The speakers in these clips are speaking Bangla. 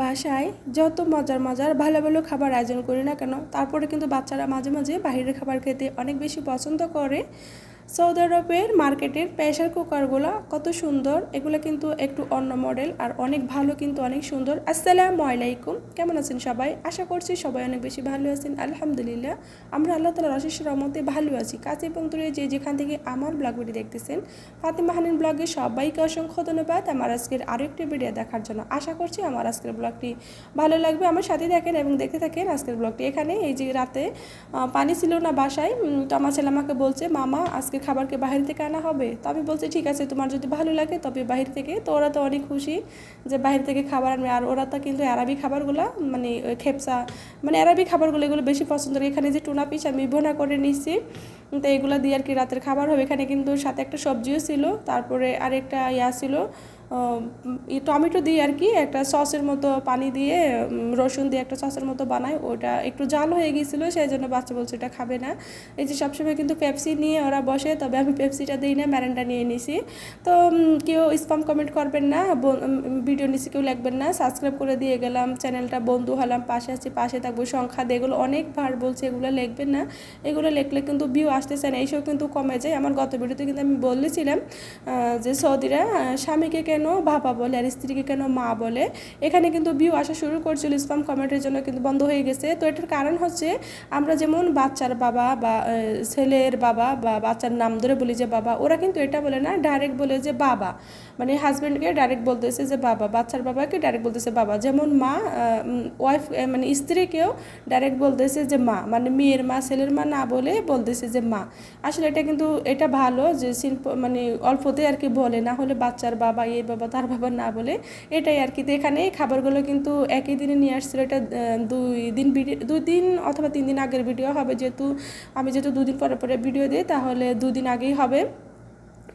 বাসায় যত মজার মজার ভালো ভালো খাবার আয়োজন করি না কেন, তারপরে কিন্তু বাচ্চারা মাঝে মাঝে বাহিরের খাবার খেতে অনেক বেশি পছন্দ করে। সৌদি আরবের মার্কেটের প্রেশার কুকারগুলো কত সুন্দর, এগুলো কিন্তু একটু অন্য মডেল আর অনেক ভালো কিন্তু অনেক সুন্দর। আসসালামু আলাইকুম, কেমন আছেন সবাই? আশা করছি সবাই অনেক বেশি ভালো আছেন, আলহামদুলিল্লাহ। আমরা আল্লাহ তালার অশেষ রহমতে ভালো আছি। কাছে এবং দূরে যে যেখান থেকে আমার ব্লগটি দেখতেছেন, ফাতিমা হানিন ব্লগে সবাইকে অসংখ্য ধন্যবাদ আমার আজকের আরও একটি ভিডিও দেখার জন্য। আশা করছি আমার আজকের ব্লগটি ভালো লাগবে। আমার সাথে দেখেন এবং দেখতে থাকেন আজকের ব্লগটি। এখানে এই যে রাতে পানি ছিল না বাসায় তো আমার ছেলে আমাকে বলছে, মামা, আজকে খাবারকে বাহির থেকে আনা হবে? তো আমি বলছি, ঠিক আছে, তোমার যদি ভালো লাগে, তবে বাহির থেকে। তো ওরা তো অনেক খুশি যে বাহির থেকে খাবার আনবে। আর ওরা তো কিন্তু অ্যারাবি খাবারগুলো মানে খেপসা মানে অ্যারাবি খাবারগুলো এগুলো বেশি পছন্দ করে। এখানে যে টুনা পিস আমি ভোনা করে নিচ্ছি তো এগুলো দিয়ে আর কি রাতের খাবার হবে। এখানে কিন্তু সাথে একটা সবজিও ছিল, তারপরে আরেকটা ইয়া ছিল টমেটো দিয়ে আর কি একটা সসের মতো পানি দিয়ে রসুন দিয়ে একটা সসের মতো বানায়। ওটা একটু জাল হয়ে গিয়েছিল সেই জন্য বাচ্চা বলছে এটা খাবে না। এই যে সবসময় কিন্তু পেপসি নিয়ে ওরা বসে, তবে আমি পেপসিটা দিই না ম্যারেন্ডা নিয়ে নিছি। তো কেউ স্পাম কমেন্ট করবেন না ভিডিও নিচে কেউ লিখবেন না। সাবস্ক্রাইব করে দিয়ে গেলাম, চ্যানেলটা বন্ধু হলাম, পাশে আছি, পাশে থাকব, সংখ্যা দিয়ে এগুলো অনেক অনেকবার বলছে, এগুলো লিখবেন না। এগুলো লিখলে কিন্তু ভিউ আসতেছে না, এইসব কিন্তু কমে যায়। আমার গত ভিডিওতে কিন্তু আমি বলেছিলাম যে সৌদিরা স্বামীকে কেন বাবা বলে আর স্ত্রীকে কেন মা বলে? এখানে কিন্তু ভিউ আসা শুরু করছিল স্পাম কমেন্টের জন্য কিন্তু বন্ধ হয়ে গেছে। তো এটার কারণ হচ্ছে আমরা যেমন বাচ্চার বাবা বা ছেলের বাবা বা বাচ্চার নাম ধরে বলি যে বাবা, ওরা কিন্তু এটা বলে না ডাইরেক্ট বলে যে বাবা। মানে হাজব্যান্ডকে ডাইরেক্ট বলতেছে যে বাবা, বাচ্চার বাবাকে ডাইরেক্ট বলতেছে বাবা। যেমন মা ওয়াইফ মানে স্ত্রীকেও ডাইরেক্ট বলতেছে যে মা। মানে মেয়ের মা, ছেলের মা না বলে বলতেছে যে মা। আসলে এটা কিন্তু, এটা ভালো যে শিল্প মানে অল্পতে আর কি বলে। না হলে বাচ্চার বাবা এই বাবা তার বাবা না বলে, এটাই আর কি। তো এখানে খাবারগুলো কিন্তু একই দিনে নিয়ে আসছিল। এটা দুই দিন ভিডিও, দুই দিন অথবা তিন দিন আগের ভিডিও হবে। যেহেতু আমি যেহেতু দুদিন পরে পরে ভিডিও দিই, তাহলে দুদিন আগেই হবে।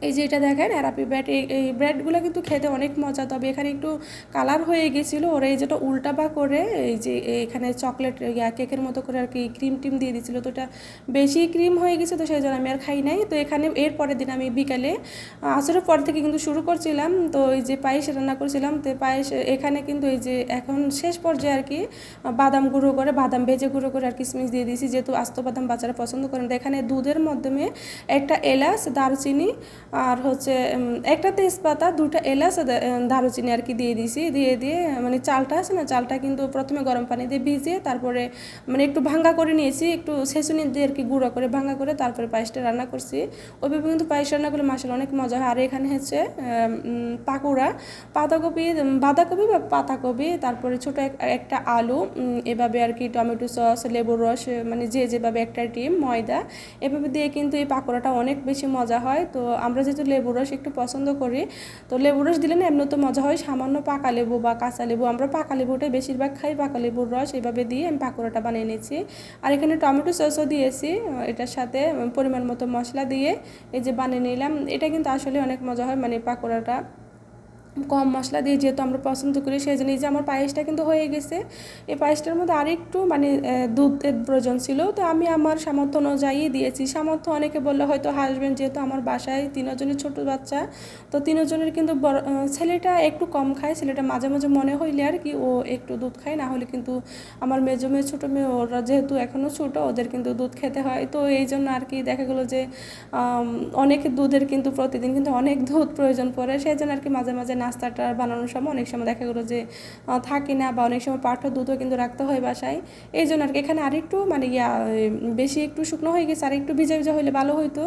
এই যে এটা দেখেন অ্যারাপি ব্রেড এই ব্রেডগুলো কিন্তু খেতে অনেক মজা। তবে এখানে একটু কালার হয়ে গেছিল, ওরা এই যেটা উল্টা বা করে, এই যে এখানে চকলেট ইয়া কেকের মতো করে আর কি ক্রিম টিম দিয়ে দিয়েছিলো তো ওটা বেশি ক্রিম হয়ে গেছে তো সেই জন্য আমি আর খাই নাই। তো এখানে, এর পরের দিন আমি বিকালে আসরের পর থেকে কিন্তু শুরু করছিলাম, তো এই যে পায়েস রান্না করছিলাম, তো পায়েস, এখানে কিন্তু এই যে এখন শেষ পর্যায়ে আর কি বাদাম গুঁড়ো করে, বাদাম ভেজে গুঁড়ো করে আর কিশমিশ দিয়ে দিয়েছি, যেহেতু আস্ত বাদাম বাচ্চারা পছন্দ করেন তো এখানে দুধের মাধ্যমে একটা এলাচ, দারুচিনি আর হচ্ছে একটা তেজপাতা দুটা এলাচ দারুচিনি আর কি দিয়ে দিয়েছি দিয়ে দিয়ে মানে চালটা আছে না, চালটা কিন্তু প্রথমে গরম পানি দিয়ে ভিজিয়ে তারপরে মানে একটু ভাঙ্গা করে নিয়েছি, একটু ছেঁচুনি দিয়ে আর কি গুঁড়ো করে ভাঙ্গা করে তারপরে পায়েসটা রান্না করছি। ওইভাবে কিন্তু পায়েস রান্না করলে মাসাল অনেক মজা হয়। আর এখানে হচ্ছে পাকোড়া, পাতাকপি বাঁধাকপি বা পাতাকপি, তারপরে ছোট এক- একটা আলু এভাবে আর কি টমেটো সস, লেবুর রস মানে যে যেভাবে একটা ডিম ময়দা, এভাবে দিয়ে কিন্তু এই পাকোড়াটা অনেক বেশি মজা হয়। তো আমরা যেহেতু লেবু রস একটু পছন্দ করি, তো লেবু রস দিলে না এমনি তো মজা হয়। সামান্য পাকা লেবু বা কাঁচা লেবু, আমরা পাকা লেবুটাই বেশিরভাগ খাই, পাকা লেবুর রস এভাবে দিয়ে আমি পাকোড়াটা বানিয়ে নিয়েছি। আর এখানে টমেটো সসও দিয়েছি, এটার সাথে পরিমাণ মতো মশলা দিয়ে এই যে বানিয়ে নিলাম, এটা কিন্তু আসলে অনেক মজা হয় মানে পাকোড়াটা। কম মশলা দিয়ে যেহেতু আমরা পছন্দ করি, সেই জন্য যে আমার পায়েসটা কিন্তু হয়ে গেছে। এই পায়েসটার মধ্যে আরেকটু মানে দুধের প্রয়োজন ছিল। তো আমি আমার সামর্থ্য অনুযায়ী দিয়েছি। সামর্থ্য অনেকে বললে হয়তো হাসবেন যেহেতু আমার বাসায় তিনজনের ছোট বাচ্চা, তো তিনজনের কিন্তু বড় ছেলেটা একটু কম খায়। ছেলেটা মাঝে মাঝে মনে হইলে আর কি, ও একটু দুধ খায়। না হলে কিন্তু আমার মেজো মেয়ে, ছোটো মেয়ে, ওরা যেহেতু এখনও ছোটো, ওদের কিন্তু দুধ খেতে হয়। তো এই জন্য আর কি দেখা গেলো যে অনেক দুধের কিন্তু প্রতিদিন কিন্তু অনেক দুধ প্রয়োজন পড়ে। সেই জন্য আর কি মাঝে মাঝে নাস্তাটা বানানোর সময় অনেক সময় দেখা গেলো যে থাকে না বা অনেক সময় পাঠা দুধও কিন্তু রাখতে হয় বাসায়। এই জন্য আর কি এখানে আরেকটু মানে ইয়া বেশি একটু শুকনো হয়ে গেছে আর একটু ভিজা ভিজা হলে ভালো হইতো।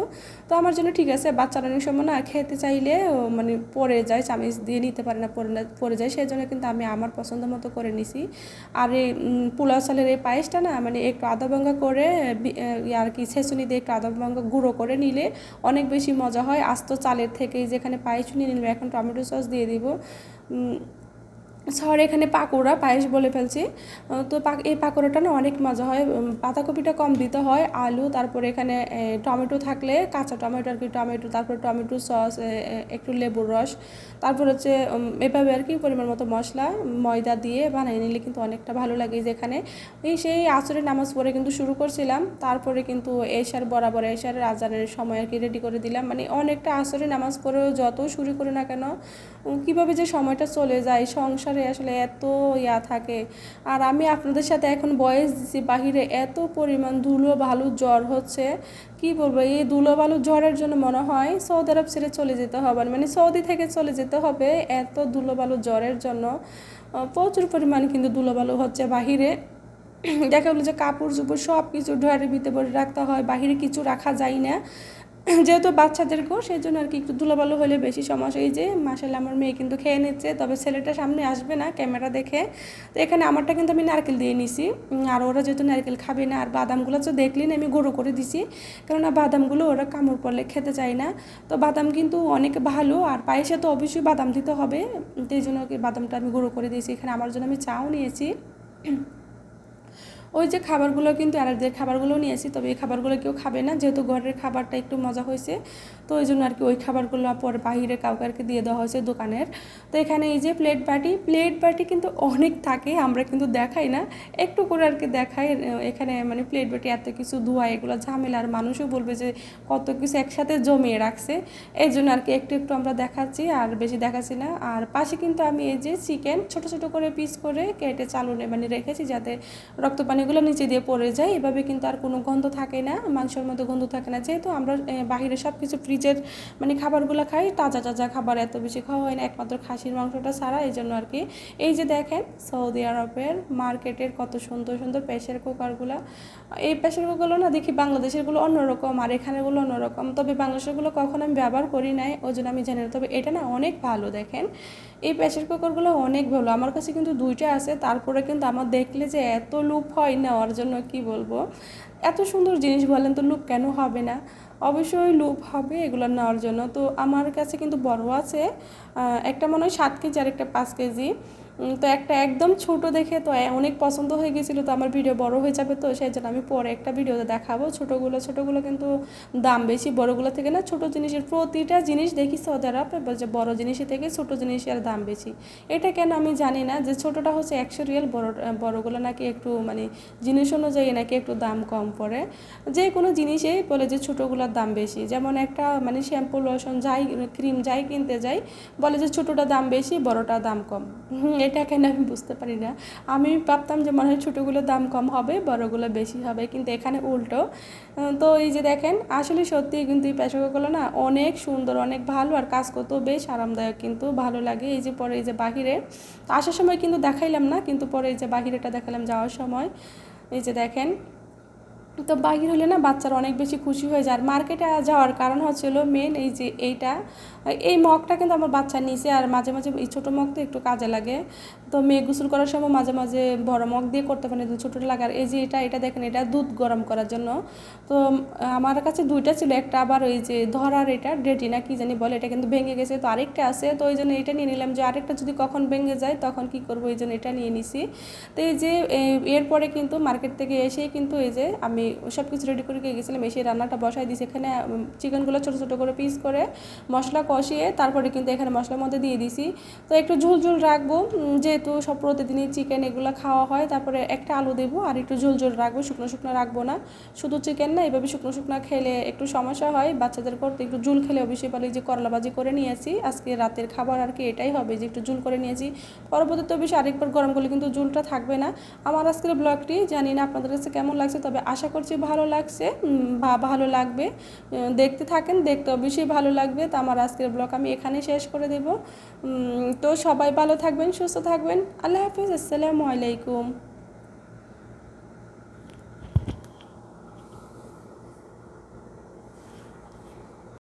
তো আমার জন্য ঠিক আছে, বাচ্চারা অনেক সময় না খেতে চাইলে মানে পড়ে যায়, চামিচ দিয়ে নিতে পারে না পড়ে যায়। সেই জন্য কিন্তু আমি আমার পছন্দ মতো করে নিছি। আর এই পোলাও চালের এই পায়েসটা না মানে একটু আদা ভাঙ্গা করে আর কি ছেঁচুনি দিয়ে একটু আদা ভাঙ্গা গুঁড়ো করে নিলে অনেক বেশি মজা হয়। আস্ত চালের থেকে যেখানে পায়েস নিয়ে নিলাম এখন টমেটো সস দিয়ে দিব। শহরে এখানে পাকোড়া পায়েস বলে ফেলছি। তো এই পাকোড়াটা না অনেক মজা হয়। পাতাকপিটা কম দিতে হয়, আলু, তারপরে এখানে টমেটো থাকলে কাঁচা টমেটো আর কি, টমেটো, তারপরে টমেটো সস একটু লেবুর রস, তারপর হচ্ছে এভাবে আর কি পরিমাণ মতো মশলা, ময়দা দিয়ে বানিয়ে নিলে কিন্তু অনেকটা ভালো লাগে যেখানে এই সেই আসরের নামাজ পড়ে কিন্তু শুরু করছিলাম, তারপরে কিন্তু এশার বরাবর এশারের আজানের সময় আর কি রেডি করে দিলাম। মানে অনেকটা আসরের নামাজ পড়েও যত শুরু করে না কেন কীভাবে যে সময়টা চলে যায়, সংসার সংসারে আসলে এত ইয়া থাকে। আর আমি আপনাদের সাথে এখন বয়স দিছি, বাহিরে এত পরিমাণ ধুলো বালু জ্বর হচ্ছে। কি বলব, এই ধুলো বালু জ্বরের জন্য মনে হয় সৌদি আরব ছেড়ে চলে যেতে হবে। মানে সৌদি থেকে চলে যেতে হবে এত ধুলো বালু জ্বরের জন্য। প্রচুর পরিমাণ কিন্তু ধুলো বালু হচ্ছে বাহিরে। দেখা গেলো যে কাপড় চোপড় সব কিছু ড্রয়ারের ভিতরে রাখতে হয়, বাহিরে কিছু রাখা যায় না। যেহেতু বাচ্চাদেরকেও সেই জন্য আর কি একটু ধুলোবালো হলে বেশি সমস্যা। এই যে মাসাল্লাহ আমার মেয়ে কিন্তু খেয়ে নিচ্ছে, তবে ছেলেটা সামনে আসবে না ক্যামেরা দেখে। তো এখানে আমারটা কিন্তু আমি নারকেল দিয়ে নিছি। আর ওরা যেহেতু নারকেল খাবে না, আর বাদামগুলো তো দেখলি না আমি গুঁড়ো করে দিছি। কেননা বাদামগুলো ওরা কামড় পড়লে খেতে চায় না। তো বাদাম কিন্তু অনেক ভালো, আর পায়েসে তো অবশ্যই বাদাম দিতে হবে। এই জন্য বাদামটা আমি গুঁড়ো করে দিয়েছি। এখানে আমার জন্য আমি চাও নিয়েছি। ওই যে খাবারগুলো কিন্তু অ্যালার্জির খাবারগুলো নিয়েছি তবে এই খাবারগুলো কেউ খাবে না। যেহেতু ঘরের খাবারটা একটু মজা হয়েছে, তো ওই জন্য আর কি ওই খাবারগুলো পরে বাহিরে কাউকে আর কি দিয়ে দেওয়া হয়েছে দোকানের। তো এখানে এই যে প্লেট বাটি প্লেট বাটি কিন্তু অনেক থাকে, আমরা কিন্তু দেখাই না। একটু করে আর কি দেখাই, এখানে মানে প্লেট বাটি এত কিছু ধোয়া, এগুলো ঝামেলা, আর মানুষও বলবে যে কত কিছু একসাথে জমিয়ে রাখছে। এই জন্য আর কি একটু একটু আমরা দেখাচ্ছি, আর বেশি দেখাচ্ছি না। আর পাশে কিন্তু আমি এই যে চিকেন ছোট ছোট করে পিস করে কেটে চালুনে মানে রেখেছি, যাতে রক্ত পানিগুলো নিচে দিয়ে পড়ে যায়। এভাবে কিন্তু আর কোনো গন্ধ থাকে না, মাংসের মধ্যে গন্ধ থাকে না। যেহেতু আমরা বাহিরে সব কিছু ফ্রিজের মানে খাবারগুলো খাই, তাজা তাজা খাবার এত বেশি খাওয়া হয় না, একমাত্র খাসির মাংসটা ছাড়া এই জন্য আর কি। এই যে দেখেন, সৌদি আরবের মার্কেটের কত সুন্দর সুন্দর প্রেশার কুকারগুলো। এই প্রেশার কুকারগুলো না দেখি বাংলাদেশেরগুলো অন্যরকম আর এখানেরগুলো অন্যরকম। তবে বাংলাদেশেরগুলো কখনো আমি ব্যবহার করি নাই, ওই জন্য আমি জানি না। তবে এটা না অনেক ভালো, দেখেন। এই প্রেশার কুকারগুলো অনেক ভালো। আমার কাছে কিন্তু দুইটা আছে, তারপরে কিন্তু আমার দেখলে যে এত লুপ হয় নেওয়ার জন্য কি বলব? এত সুন্দর জিনিস বলেন তো লুপ কেন হবে না? অবশ্যই লুপ হবে এগুলো নেওয়ার জন্য। তো আমার কাছে কিন্তু বড় আছে একটা মনে হয় সাত কেজি আর একটা পাঁচ কেজি। তো একটা একদম ছোট দেখে তো অনেক পছন্দ হয়ে গেছিল, তো আমার ভিডিও বড় হয়ে যাবে তো, সেই জন্য আমি পরে একটা ভিডিওতে দেখাবো। ছোটোগুলো ছোটোগুলো কিন্তু দাম বেশি, বড়গুলো থেকে না, ছোট জিনিসের প্রতিটা জিনিস দেখি সৌদি আরবে যে বড় জিনিসের থেকে ছোট জিনিসের দাম বেশি। এটা কেন আমি জানি না, যে ছোটোটা হচ্ছে একশো রিয়াল, বড়, বড়গুলো নাকি একটু মানে জিনিস অনুযায়ী নাকি একটু দাম কম পড়ে। যে কোনো জিনিসেই বলে যে ছোটোগুলোর দাম বেশি, যেমন একটা মানে শ্যাম্পু, লোশন, যাই, ক্রিম, যাই কিনতে যাই, বলে যে ছোটোটা দাম বেশি, বড়টা দাম কম। এটা কেন আমি বুঝতে পারি না। আমি ভাবতাম যে মনে হয় ছোটোগুলোর দাম কম হবে, বড়গুলো বেশি হবে, কিন্তু এখানে উল্টো। তো এই যে দেখেন, আসলে সত্যি কিন্তু এই পেশাগুলো না অনেক সুন্দর, অনেক ভালো আর কাজ করতেও বেশ আরামদায়ক কিন্তু ভালো লাগে। এই যে পরে এই যে বাহিরে আসার সময় কিন্তু দেখাইলাম না, কিন্তু পরে এই যে বাহিরেটা দেখালাম যাওয়ার সময়। এই যে দেখেন, তো বাহির হলে না বাচ্চারা অনেক বেশি খুশি হয়ে যায়। আর মার্কেটে যাওয়ার কারণ হচ্ছিল মেন এই যে এইটা এই মগটা কিন্তু আমার বাচ্চা নিচে আর মাঝে মাঝে এই ছোটো মগ তো একটু কাজে লাগে। তো মেয়ে গোসল করার সময় মাঝে মাঝে বড় মগ দিয়ে করতে পারে ছোটো লাগে। আর এই যে এটা এটা দেখেন, এটা দুধ গরম করার জন্য। তো আমার কাছে দুইটা ছিল, একটা আবার ওই যে ধরার এটা ডেটি না কি জানি বলে, এটা কিন্তু ভেঙে গেছে। তো আরেকটা আছে, তো ওই জন্য এটা নিয়ে নিলাম যে আরেকটা যদি কখন ভেঙে যায়, তখন কি করব, এই জন্য এটা নিয়ে নিছি। তো এই যে এরপরে কিন্তু মার্কেট থেকে এসেই কিন্তু এই যে আমি সব কিছু রেডি করে গিয়ে গেছিলাম। এসে রান্নাটা বসাই দিয়েছি এখানে চিকেনগুলো ছোটো ছোটো করে পিস করে মশলা কষিয়ে তারপরে কিন্তু এখানে মশলার মধ্যে দিয়ে দিছি। তো একটু ঝোল ঝোল রাখব যেহেতু সব প্রতিদিনই চিকেন এগুলো খাওয়া হয়, তারপরে একটা আলু দেবো আর একটু ঝোল ঝোল রাখব, শুকনো শুকনো রাখব না। শুধু চিকেন না, এভাবে শুকনো শুকনো খেলে একটু সমস্যা হয়, বাচ্চাদের করতে একটু ঝুল খেলে অবশ্যই বলে যে করলা ভাজি করে নিয়েছি আজকে রাতের খাবার আর কি এটাই হবে যে একটু ঝুল করে নিয়েছি পরবর্তীতে অবশ্যই আরেকবার গরম করলে কিন্তু ঝুলটা থাকবে না। আমার আজকের ব্লগটি জানি না আপনাদের কাছে কেমন লাগছে, তবে আশা করছি ভালো লাগছে বা ভালো লাগবে। দেখতে থাকেন, দেখতে অবশ্যই ভালো লাগবে। তো আমার আজকের ব্লগ আমি এখানে শেষ করে দেব। তো সবাই ভালো থাকবেন, সুস্থ থাকবেন। আল্লাহ হাফিজ, আসসালামু আলাইকুম।